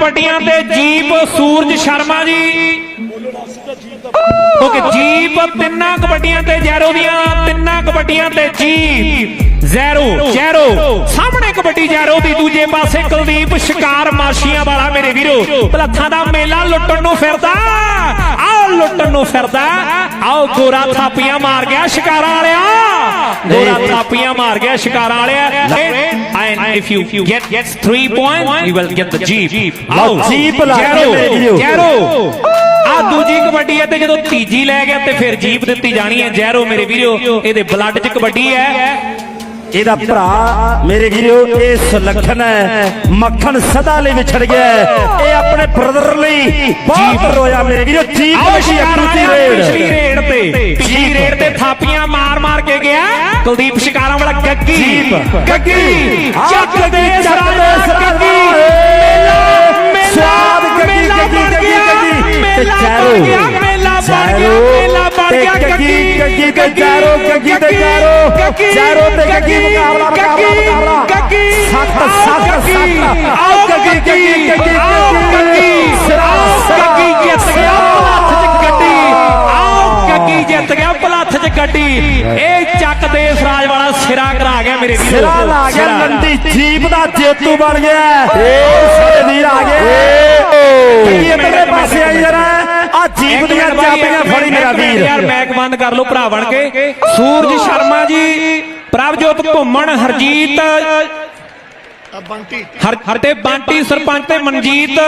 ਕਬੱਡੀਆਂ ਤੇ ਜੀਪ ਸੂਰਜ Sharma ji. Okay jeep ਤਿੰਨਾਂ ਕਬੱਡੀਆਂ ਤੇ ਜ਼ੈਰੋ ਦੀਆਂ ਤਿੰਨਾਂ ਕਬੱਡੀਆਂ ਤੇ ਜੀਪ ਜ਼ੈਰੋ ਜ਼ੈਰੋ। ਸਾਹਮਣੇ ਕਬੱਡੀ ਜ਼ੈਰੋ ਦੀ ਦੂਜੇ ਪਾਸੇ ਕੁਲਦੀਪ ਸ਼ਿਕਾਰ ਮਾਸ਼ੀਆਂ ਵਾਲਾ ਮੇਰੇ ਵੀਰੋ। ਪਲੱਥਾਂ ਦਾ ਮੇਲਾ ਲੁੱਟਣ ਨੂੰ ਫਿਰਦਾ। ਆਓ ਲੁੱਟਣ ਨੂੰ ਫਿਰਦਾ। ਆਓ ਗੋਰਾ ਥਾਪੀਆਂ ਮਾਰ ਗਿਆ ਸ਼ਿਕਾਰਾਂ ਵਾਲਿਆ। ਗੋਰਾ ਥਾਪੀਆਂ ਮਾਰ ਗਿਆ ਸ਼ਿਕਾਰਾਂ ਵਾਲਿਆ। If you get gets 3 point you will get the jeep ਆਓ ਜੀਪ ਲਾ ਕੇ ਮੇਰੇ ਵੀਰੋ। ਜ਼ੈਰੋ ਆ ਦੂਜੀ ਕਬੱਡੀ ਹੈ ਤੇ ਜਦੋਂ ਤੀਜੀ ਲੈ ਗਿਆ ਤੇ ਫਿਰ ਜੀਪ ਦਿੱਤੀ ਜਾਣੀ ਹੈ। ਜ਼ੈਰੋ ਮੇਰੇ ਵੀਰੋ ਇਹਦੇ ਬਲੱਡ 'ਚ ਕਬੱਡੀ ਹੈ। ਇਹਦਾ ਭਰਾ ਮੇਰੇ ਵੀਰੋ ਇਹ ਸੁਲੱਖਣ ਹੈ। ਮੱਖਣ ਸਦਾ ਲਈ ਵਿਛੜ ਗਿਆ ਹੈ। ਇਹ ਆਪਣੇ ਬ੍ਰਦਰ ਲਈ ਬਹੁਤ ਰੋਇਆ ਮੇਰੇ ਵੀਰੋ। ਜੀਪ ਆਓ ਸ਼ਿਕਾਰਾਂ ਅਕੂਤੀ ਵਾਲਿਆ ਰੇਡ। ਪਿਛਲੀ ਰੇਡ। ਗਿਆ ਕੁਲਦੀਪ ਸ਼ਿਕਾਰਾਂ ਵਾਲਾ ਗੱਗੀ ਜੀਪ। ਗੱਗੀ ਚੱਕ ਦੇ ਚੱਕ ਸਰਾਣਾ ਦੇ ਸਰਾਣਾ। ਗੱਗੀ ਮੇਲਾ ਸਵਾਦ ਗੱਗੀ, ਮੇਲਾ ਗੱਗੀ, ਬਣ ਗੱਗੀ, ਗਿਆ, ਗੱਗੀ। ਤੇ ਮੇਲਾ ਬਣ ਚਾਰੋ। ਗਿਆ, ਮੇਲਾ ਬਣ ਗਿਆ ਚਾਰੋ। ਮੇਲਾ ਬਣ ਤੇ ਗਿਆ ਗੱਗੀ, ਗੱਗੀ ਤੇ ਚਾਰੋ, ਗੱਗੀ ਤੇ ਚਾਰੋ। ਚਾਰੋ ਤੇ ਗੱਗੀ ਮੁਕਾਬਲਾ, ਗੱਡੀ। ਇਹ ਚੱਕ ਦੇ ਸਰਾਜ ਵਾਲਾ ਸਿਰਾ ਕਰਾ ਗਿਆ ਮੇਰੇ ਵੀਰੋ। ਸਿਰਾ ਲਾ ਗਿਆ। ਲੰਡੀ ਜੀਪ ਦਾ ਜੇਤੂ ਬਣ ਗਿਆ। ਏ ਸਾਡੇ ਵੀਰ ਆ ਗਏ। ਕੀ ਇਧਰਲੇ ਪਾਸੇ ਆਈ ਜਰਾ। ਆ ਜੀਪ ਦੀਆਂ ਚਾਬੀਆਂ ਫੜੀ ਮੇਰਾ ਵੀਰ। ਯਾਰ ਮੈਕ ਬੰਦ ਕਰ ਲਓ ਭਰਾ ਬਣ ਕੇ। ਸੂਰਜ ਸ਼ਰਮਾ ਜੀ ਪ੍ਰਭਜੋਤ ਘੁੰਮਣ ਹਰਜੀਤ। ਬੰਟੀ। ਹਰ ਹਰ ਤੇ ਬੰਟੀ ਸਰਪੰਚ ਤੇ ਮਨਜੀਤ।